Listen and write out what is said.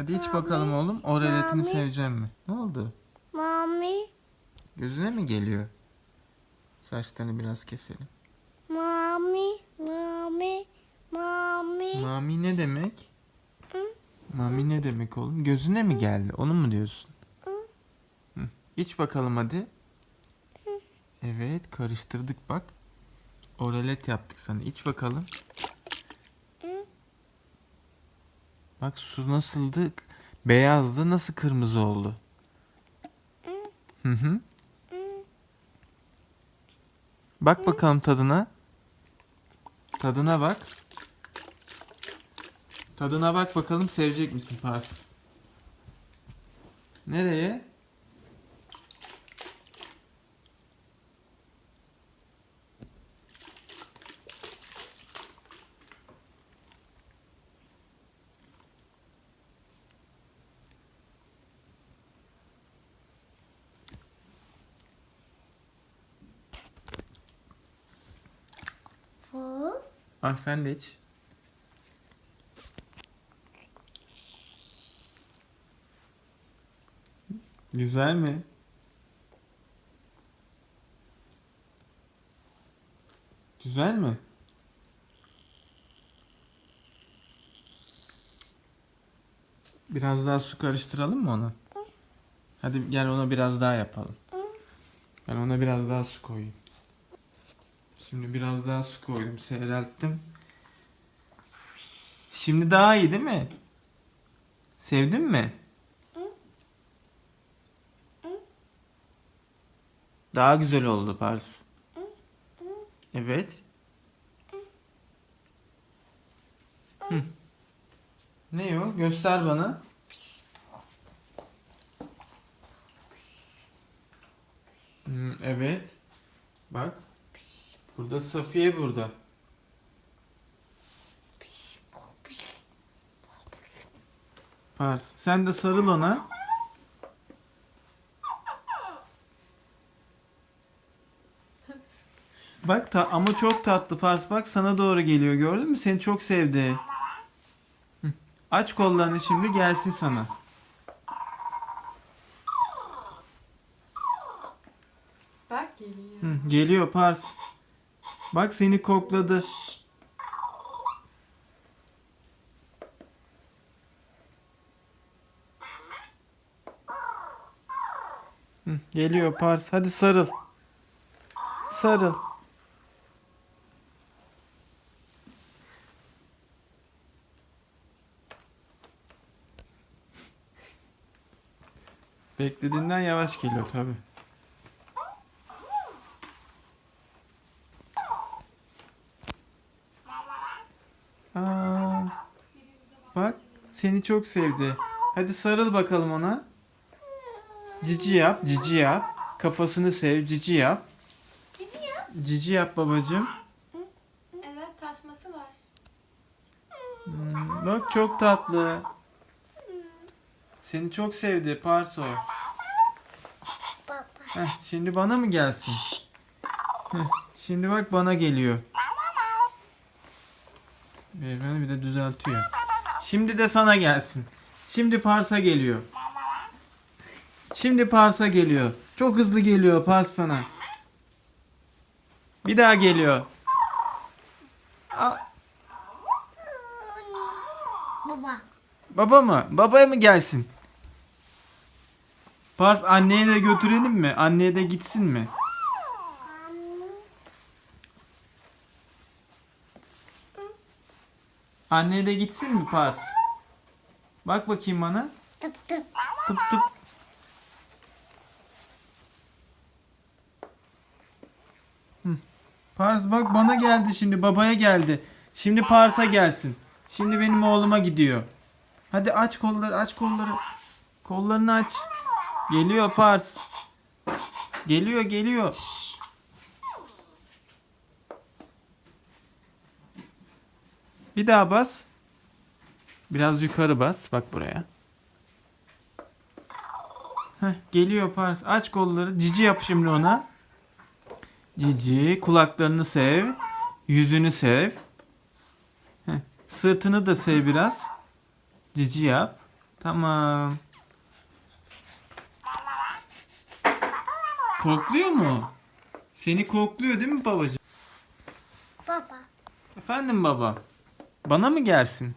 Hadi iç bakalım oğlum. O reletini Mami. seveceğim mi? Ne oldu? Mami, Gözüne mi geliyor? Saçlarını biraz keselim. mami, mami, mami. Mami ne demek? Hı? Mami ne demek oğlum? Gözüne mi geldi? Onu mu diyorsun? Hı. Hı. İç bakalım hadi. Evet karıştırdık bak. Oralet yaptık sana. İç bakalım. Hı. Bak su nasıldı? Beyazdı. Nasıl kırmızı oldu? Hı hı. Bak bakalım tadına. Tadına bak. Tadına bak bakalım sevecek misin Pars? Nereye? Bak sen de iç. Güzel mi? Güzel mi? Biraz daha su karıştıralım mı ona? Hadi gel ona biraz daha yapalım. Ben ona biraz daha su koyayım. Şimdi biraz daha su koydum, seyrelttim. Şimdi daha iyi değil mi? Sevdin mi? Daha güzel oldu Pars. Evet. Hı. Ne o? Göster bana. Evet. Bak. Burada Safiye burada. Pars. Sen de sarıl ona. Bak ta ama çok tatlı Pars. Bak sana doğru geliyor. Gördün mü? Seni çok sevdi. Hı. Aç kollarını şimdi gelsin sana. Bak geliyor. Hı, geliyor Pars. Bak seni kokladı. Geliyor Pars. Hadi sarıl. Sarıl. Beklediğinden yavaş geliyor tabi. Aa, bak seni çok sevdi. Hadi sarıl bakalım ona. Cici yap, cici yap. Kafasını sev, cici yap. Cici ya. Cici yap babacığım. Evet tasması var. Hmm, bak çok tatlı. Seni çok sevdi Parso. Heh, şimdi bana mı gelsin? Heh, şimdi bak bana geliyor. Beyefendi bir de düzeltiyor. Şimdi de sana gelsin. Şimdi Pars'a geliyor. Şimdi Pars'a geliyor. Çok hızlı geliyor Pars sana. Bir daha geliyor. Aa, Baba. baba mı? Babaya mı gelsin? Pars anneye de götürelim mi? Anneye de gitsin mi? Anneye de gitsin mi Pars? Bak bakayım bana. Tıp tıp. Tıp tıp. Hı. Pars bak bana geldi şimdi babaya geldi. Şimdi Pars'a gelsin. Şimdi benim oğluma gidiyor. Hadi aç kolları aç kolları. Kollarını aç. Geliyor Pars. Geliyor geliyor. Bir daha bas. Biraz yukarı bas. Bak buraya. Heh, geliyor Pars. Aç kolları. Cici yap şimdi ona. Cici. Kulaklarını sev. Yüzünü sev. Heh, sırtını da sev biraz. Cici yap. Tamam. Kokluyor mu? Seni kokluyor değil mi babacığım? Baba. Efendim baba. Bana mı gelsin?